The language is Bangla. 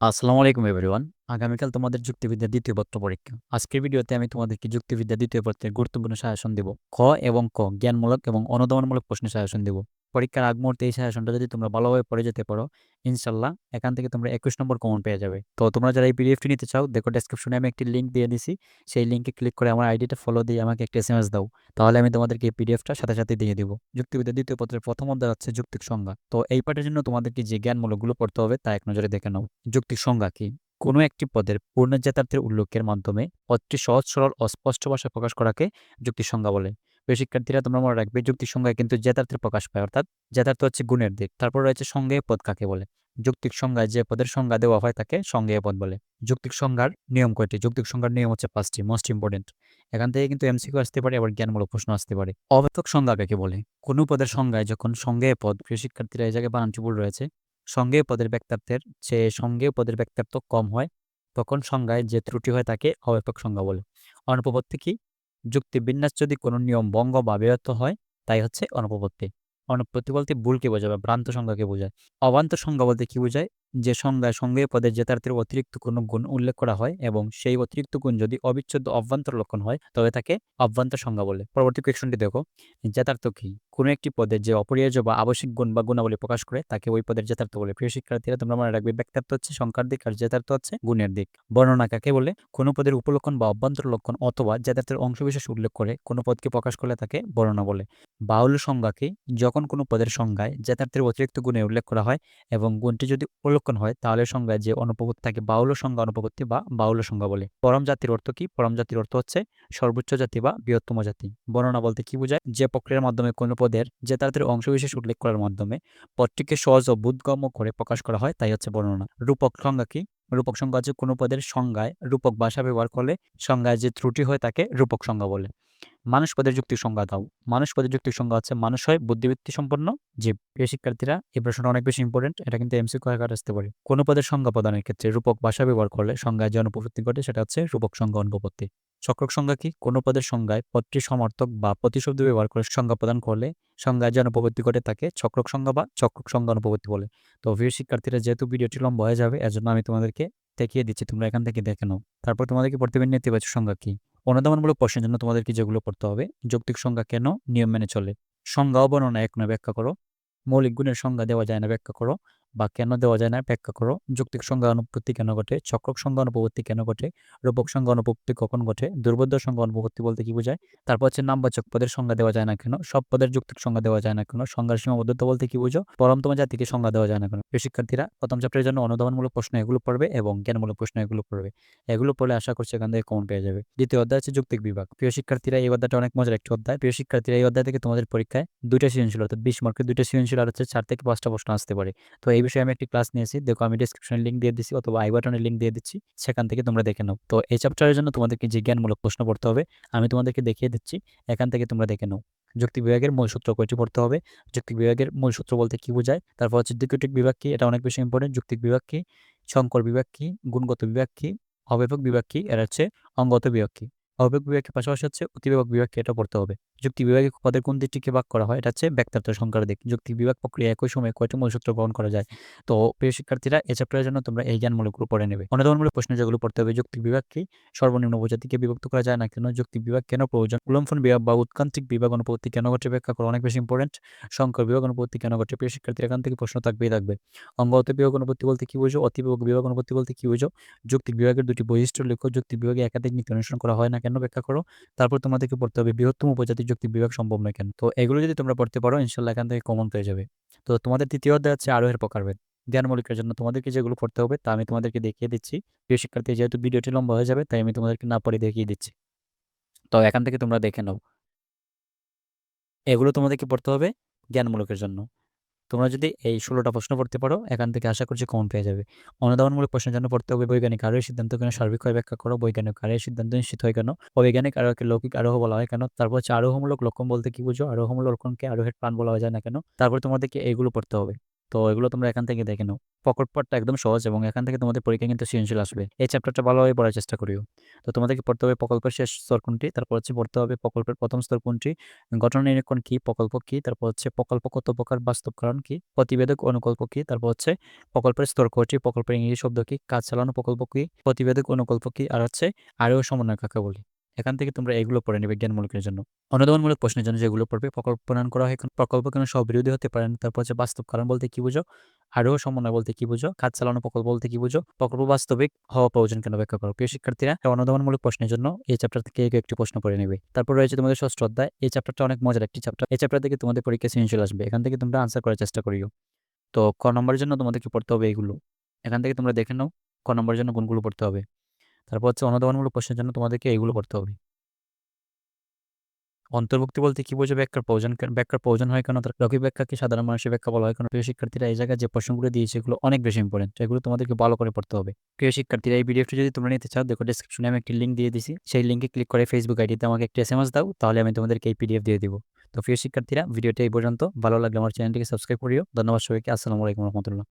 আসসালামু আলাইকুম এভরিওয়ান। আগামীকাল তোমাদের যুক্তিবিদ্যা দ্বিতীয় পত্র পরীক্ষা। আজকের ভিডিওতে আমি তোমাদেরকে যুক্তিবিদ্যা দ্বিতীয় পত্রের গুরুত্বপূর্ণ সাজেশন দেব। খ এবং ক, জ্ঞানমূলক এবং অনুদমনমূলক প্রশ্নের সাজেশন দেব। পরীক্ষার আগ মুহূর্তে এই সাজেশনটা যদি তোমরা ভালোভাবে পড়ে যেতে পারো, ইনশাল্লাহ এখান থেকে তোমরা একুশ নম্বর কমন পেয়ে যাবে। তো তোমরা যারা এই পিডিএফটি নিতে চাও, দেখো ডেসক্রিপশনে আমি একটি লিঙ্ক দিয়ে দিছি। সেই লিঙ্কে ক্লিক করে আমার আইডিটা ফলো দিয়ে আমাকে একটা এস দাও। তাহলে আমি তোমাদেরকে এই পিডিএফটা সাথে সাথে দিয়ে দিব। যুক্তিবিদ্যা দ্বিতীয় পত্রের প্রথম অধ্যায় হচ্ছে যুক্তিক সংজ্ঞা। তো এই পাঠের জন্য তোমাদেরকে যে জ্ঞানমূলকগুলো পড়তে হবে তা এক নজরে দেখে নাও। যুক্তিক সংজ্ঞা কি? কোনো একটি পদের পূর্ণ পূর্ণজাতার্থের উল্লেখের মাধ্যমে পদটি সহজ, সরল, অস্পষ্ট ভাষায় প্রকাশ করাকে যুক্তি সংজ্ঞা বলে। প্রিয় শিক্ষার্থীরা, তোমরা মনে রাখবে যুক্তি সংজ্ঞায় কিন্তু জেতার্থের প্রকাশ পায়, অর্থাৎ জেতার্থ হচ্ছে গুণের দিক। তারপর রয়েছে সঙ্গেয় পদ কাকে বলে? যুক্তিক সংজ্ঞায় যে পদের সংজ্ঞা দেওয়া হয় তাকে সঙ্গেয় পদ বলে। যুক্তিক সংজ্ঞার নিয়ম কয়টি? যুক্তিক সংজ্ঞার নিয়ম হচ্ছে পাঁচটি মোস্ট ইম্পর্টেন্ট এখান থেকে কিন্তু এমসিকিউ আসতে পারে, আবার জ্ঞানমূলক প্রশ্ন আসতে পারে। অব্যর্থক সংজ্ঞা কাকে বলে? কোনো পদের সংজ্ঞায় যখন সঙ্গেয় পদ, প্রিয় শিক্ষার্থীরা, এই জায়গায় বানানটি ভুল রয়েছে সঙ্গেয় পদের ব্যক্তার্থের চেয়ে সঙ্গেয় পদের ব্যক্তার্থ কম হয়, তখন সংজ্ঞায় যে ত্রুটি হয় তাকে অব্যাপক সংজ্ঞা বলে। অনুপপত্তি কি? যুক্তি বিন্যাস যদি কোনো নিয়ম বঙ্গ বা ব্যর্থ হয়, তাই হচ্ছে অনুপপত্তি। অনুপত্তি বলতে ভুলকে বোঝায় বা ভ্রান্ত সংজ্ঞাকে বোঝায়। অবান্ত সংজ্ঞা বলতে কি বোঝায়? যে সংজ্ঞায় সঙ্গে পদের জেতার্থের অতিরিক্ত কোনো গুণ উল্লেখ করা হয় এবং সেই অতিরিক্ত গুণ যদি অবিচ্ছেদ্য অভ্যন্তর লক্ষণ হয়, তবে তাকে অভ্যন্তর সংজ্ঞা বলে। পরবর্তী কোয়েশনটি দেখো। জেতার্থ কি? কোনো একটি পদের যে অপরিহার্য বা আবশ্যিক গুণ বা গুণাবলী প্রকাশ করে, তাকে ওই পদের জেতার্থ বলে। প্রিয় শিক্ষার্থীরা, তোমরা মনে রাখবে ব্যক্তার্থ হচ্ছে সংখ্যার দিক আর জেতার্থ হচ্ছে গুণের দিক। বর্ণনা কাকে বলে? কোনো পদের উপলক্ষণ বা অভ্যন্তর লক্ষণ অথবা জেতার্থের অংশবিশেষ উল্লেখ করে কোনো পদকে প্রকাশ করলে তাকে বর্ণনা বলে। বাউল সংজ্ঞা কি যখন কোনো পদের সংজ্ঞায় জেতার্থের অতিরিক্ত গুণে উল্লেখ করা হয় এবং গুণটি যদি উপলক্ষণ হয়, তাহলে সংজ্ঞায় যে অনুপপত্তি থাকে বাউল সংজ্ঞা অনুপপত্তি বা বাউল সংজ্ঞা বলে। পরম জাতির অর্থ কি? পরম জাতির অর্থ হচ্ছে সর্বোচ্চ জাতি বা বৃহত্তম জাতি। বর্ণনা বলতে কি বোঝায়? যে প্রক্রিয়ার মাধ্যমে কোনো পদের যে তাদের অংশবিশেষ উল্লেখ করার মাধ্যমে পদটিকে সহজ ও বোধগম্য করে প্রকাশ করা হয়, তাই হচ্ছে বর্ণনা। রূপক সংজ্ঞা কি? রূপক সংজ্ঞা হচ্ছে কোনো পদের সংজ্ঞায় রূপক ভাষা ব্যবহার করলে সংজ্ঞায় যে ত্রুটি হয় তাকে রূপক সংজ্ঞা বলে। মানুষ পদের যুক্তির সংজ্ঞা দাও। মানুষ পদের যুক্তির সংজ্ঞা হচ্ছে মানুষ হয় বুদ্ধিবৃত্তি সম্পন্ন, যে প্রিয় শিক্ষার্থীরা এই প্রশ্নটা অনেক বেশি ইম্পর্টেন্ট এটা কিন্তু এমসিকিউ আকারে আসতে পারে। কোনো পদের সংজ্ঞা প্রদানের ক্ষেত্রে রূপক ভাষা ব্যবহার করলে সংজ্ঞায় যে অনুপপত্তি ঘটে সেটা হচ্ছে রূপক সংজ্ঞা অনুপপত্তি। চক্রক সংজ্ঞা কি? কোনো পদের সংজ্ঞায় পদটি সমর্থক বা প্রতিশব্দ ব্যবহার করে সংজ্ঞা প্রদান করলে সংজ্ঞায় যে অনুপপত্তি ঘটে তাকে চক্রক সংজ্ঞা বা চক্রক সংজ্ঞা অনুপপত্তি বলে। তো প্রিয় শিক্ষার্থীরা যেহেতু ভিডিওটি লম্বা হয়ে যাবে, এজন্য আমি তোমাদেরকে দেখিয়ে দিচ্ছি, তোমরা এখান থেকে দেখে নাও। তারপর তোমাদেরকে হবে নেতিবাচক সংজ্ঞা কি? অনুদানমূলক প্রশ্নের জন্য তোমাদেরকে যেগুলো পড়তে হবে, যৌক্তিক সংজ্ঞা কেন নিয়ম মেনে চলে? সংজ্ঞা অবর্ণনা এক নয়, ব্যাখ্যা করো। মৌলিক গুণের সংজ্ঞা দেওয়া যায় না, ব্যাখ্যা করো। বা কেন দেওয়া যায় না, ব্যাখ্যা করো। যৌক্তিক সংজ্ঞা অনুপত্তি কেন ঘটে? চক্রক সংজ্ঞা অনুপত্তি কেন ঘটে? রূপক সংজ্ঞা অনুপত্তি কখন ঘটে? দুর্বোধ্য সংজ্ঞা অনুপত্তি বলতে কি বোঝায়? তারপর হচ্ছে নামবাচক পদের সংজ্ঞা দেওয়া যায় না কেন? সব পদের যৌক্তিক সংজ্ঞা দেওয়া যায় না কেন? সংজ্ঞার সীমাবদ্ধতা বলতে কি বুঝো? পরমতম জাতিকে সংজ্ঞা দেওয়া যায় না কেন? প্রিয় শিক্ষার্থীরা, প্রথম চ্যাপ্টারের জন্য অনুধাবনমূলক প্রশ্ন এগুলো পড়বে এবং জ্ঞানমূলক প্রশ্ন এগুলো পড়বে। এগুলো পড়লে আশা করছি এখান থেকে কমন পেয়ে যাবে। দ্বিতীয় অধ্যায় হচ্ছে যৌক্তিক বিভাগ। প্রিয় শিক্ষার্থীরা, এই অধ্যায়টা অনেক মজার একটি অধ্যায়। প্রিয় শিক্ষার্থীরা, এই অধ্যায় থেকে তোমাদের পরীক্ষায় দুইটা সৃজনশীল, অর্থাৎ বিশ মার্কের দুইটা সৃজনশীল আর হচ্ছে চার থেকে পাঁচটা প্রশ্ন আসতে পারে। তো এই বিষয়ে আমি একটি ক্লাস নিয়েছি। দেখো, আমি ডিসক্রিপশনে লিঙ্ক দিয়ে দিচ্ছি অথবা আই বাটনের লিঙ্ক দিয়ে দিচ্ছি। সেখান থেকে তোমরা দেখে নাও। তো এই চ্যাপ্টারের জন্য তোমাদেরকে যে জ্ঞানমূলক প্রশ্ন পড়তে হবে। আমি তোমাদেরকে দেখিয়ে দিচ্ছি। এখান থেকে তোমরা দেখে নাও। যুক্তি বিভাগের মূল সূত্র কয়টি পড়তে হবে? যুক্তি বিভাগের মূল সূত্র বলতে কি বোঝায়? তারপর হচ্ছে দ্বিতীয়টিক বিভাগ কি? এটা অনেক বেশি ইম্পর্টেন্ট যুক্তিক বিভাগ কি? সংকর বিভাগ কি? গুণগত বিভাগ কি? অব্যাপক বিভাগ কি? এরা হচ্ছে অঙ্গত বিভাগ কি? অব্যাপক বিভাগের পাশাপাশি হচ্ছে অতিবিভাগ বিভাগকে এটা পড়তে হবে। যুক্তি বিভাগে পদের কোন দিকটিকে ভাগ করা হয়, এটা হচ্ছে ব্যক্তার্থ সংখ্যার দিক। যুক্তি বিভাগ প্রক্রিয়া একই সময়ে কয়টি মূলসূত্র গ্রহণ করা যায়? তো প্রিয় শিক্ষার্থীরা, এই চ্যাপ্টারের জন্য তোমরা এই জ্ঞানমূলকগুলো পড়ে নেবে। অনুদানমূলক প্রশ্ন যেগুলো পড়তে হবে, যুক্তি বিভাগ কি সর্বনিম্ন উপজাতিকে বিভক্ত করা যায় না কেন? যুক্তি বিভাগ কেন প্রয়োজন? উলম্ফন বিভাগ বা উৎকান্তিক বিভাগ অনুপত্তি কেন ঘটে? ব্যাখ্যা করা অনেক বেশি ইম্পর্টেন্ট সংকর বিভাগ অনুপত্তি কেন ঘটে? প্রিয় শিক্ষার্থীর, এখান থেকে প্রশ্ন থাকবেই থাকবে। অঙ্গ অত বিভাগ অনুপত্তি বলতে কি বুঝো? অতি বিভাগ অনুপত্তি বলতে কি বুঝো? যুক্তি বিভাগের দুটি বৈশিষ্ট্য লেখো। যুক্তি বিভাগে একাধিক নীতি অনুসরণ করা হয় না কেন? ব্যাখ্যা করো? তারপর তোমাদেরকে পড়তে হবে বৃহত্তম উপজাতি যুক্তি বিভাগ সম্ভব নয় কেন? তো এগুলো যদি তোমরা পড়তে পারো, ইনশাল্লাহ এখান থেকে কমন পেয়ে যাবে। তো তোমাদের তৃতীয় অধ্যায় হচ্ছে আরোহের প্রকারভেদ। জ্ঞানমূলিকের জন্য তোমাদেরকে যেগুলো পড়তে হবে তা আমি তোমাদেরকে দেখিয়ে দিচ্ছি। প্রিয় শিক্ষার্থী, যেহেতু ভিডিওটি লম্বা হয়ে যাবে, তাই আমি তোমাদেরকে না পড়ে দেখিয়ে দিচ্ছি। তো এখান থেকে তোমরা দেখে নাও। এগুলো তোমাদেরকে পড়তে হবে জ্ঞানমূলকের জন্য। তোমরা যদি এই ষোলোটা প্রশ্ন পড়তে পারো, এখান থেকে আশা করছি কমন পেয়ে যাবে। অনুদানমূলক প্রশ্নের জন্য পড়তে হবে, বৈজ্ঞানিক আরোহী সিদ্ধান্ত কেন, সার্বিক হয় ব্যাখ্যা করো, বৈজ্ঞানিক আরোহী সিদ্ধান্ত নিশ্চিত হয় কেন, অবৈজ্ঞানিক আরোহকে লৌকিক আরোহ বলা হয় কেন, তারপর হচ্ছে আরোহমূলক লক্ষণ বলতে কি বুঝো, আরোহমূলক লক্ষণকে আরোহের প্রাণ বলা হয় যায় না কেন, তারপর তোমাদেরকে এইগুলো পড়তে হবে। তো এগুলো তোমরা এখান থেকে দেখে নাও। পাঠটা একদম সহজ এবং এখান থেকে তোমাদের পরীক্ষা কিন্তু সৃজনশীল আসবে। এই চ্যাপ্টারটা ভালোভাবে পড়ার চেষ্টা করিও। তো তোমাদেরকে পড়তে হবে প্রকল্পের শেষ স্তর কোনটি তারপর হচ্ছে পড়তে হবে প্রকল্পের প্রথম স্তর কোনটি ঘটনা নিরীক্ষণ কি, প্রকল্প কি, তারপর হচ্ছে প্রকল্প কত প্রকার, বাস্তবকরণ কি, প্রতিবেদক অনুকল্প কি, তারপর হচ্ছে প্রকল্পের স্তর কটি প্রকল্পের ইংরেজি শব্দ কি, কাজ চালানো প্রকল্প কি, প্রতিবেদক অনুকল্প কি, আর হচ্ছে আরও সমন্বয় কাকে বলি। এখান থেকে তোমরা এগুলো পড়ে নেবে জ্ঞানমূলকের জন্য। অনুদানমূলক প্রশ্নের জন্য যেগুলো পড়বে, প্রকল্প প্রণয়ন করা হয় প্রকল্প কেন স্ববিরোধী হতে পারেন তারপর হচ্ছে বাস্তব কারণ বলতে কি বুঝো? আরও সমন্বয় বলতে কি বুঝো? কাজ চালানো প্রকল্প বলতে কি বুঝো? প্রকল্প বাস্তবিক হওয়া প্রয়োজন কেন ব্যাখ্যা করো? প্রিয় শিক্ষার্থীরা অনুদানমূলক প্রশ্নের জন্য এই চ্যাপ্টার থেকে একটি প্রশ্ন পড়ে নেবে। তারপর রয়েছে তোমাদের ষষ্ঠ অধ্যায়। এই চ্যাপ্টারটা অনেক মজার একটি চ্যাপ্টার এই চ্যাপ্টার থেকে তোমাদের পরীক্ষা সৃজনশীল আসবে। এখান থেকে তোমরা আনসার করার চেষ্টা করিও। তো ক নম্বরের জন্য তোমাদেরকে পড়তে হবে এগুলো। এখান থেকে তোমরা দেখে নাও ক নম্বরের জন্য কোনগুলো পড়তে হবে। তারপর হচ্ছে অনুদানমূলক প্রশ্নের জন্য তোমাদেরকে এইগুলো করতে হবে। অন্তর্ভুক্তি বলতে কি বোঝো ব্যাখ্যার প্রয়োজন ব্যাখ্যার প্রয়োজন হয় কেন? তার লৌকিক ব্যাখ্যাকে সাধারণ মানুষের ব্যাখ্যা বলা হয় কেন? প্রিয় শিক্ষার্থীরা, এই জায়গায় যে প্রশ্নগুলো দিয়েছে, এগুলো অনেক বেশি ইম্পর্টেন্ট এগুলো তোমাদেরকে ভালো করে পড়তে হবে। প্রিয় শিক্ষার্থীরা, এই ভিডিওটি যদি তোমরা নিতে চাও, দেখো ডিসক্রিপশনে আমি একটি লিঙ্ক দিয়ে দিছি। সেই লিঙ্কে ক্লিক করে ফেসবুক আইডিতে আমাকে একটি এস এম এস দাও, তাহলে আমি তোমাদেরকে এই পিডিএফ দিয়ে দিব। তো প্রিয় শিক্ষার্থীরা, ভিডিওটি এই পর্যন্ত। ভালো লাগলে আমার চ্যানেলটিকে সাবস্ক্রাইব করিও। ধন্যবাদ সবাইকে। আসসালামু আলাইকুম রহমতুল্লাহ।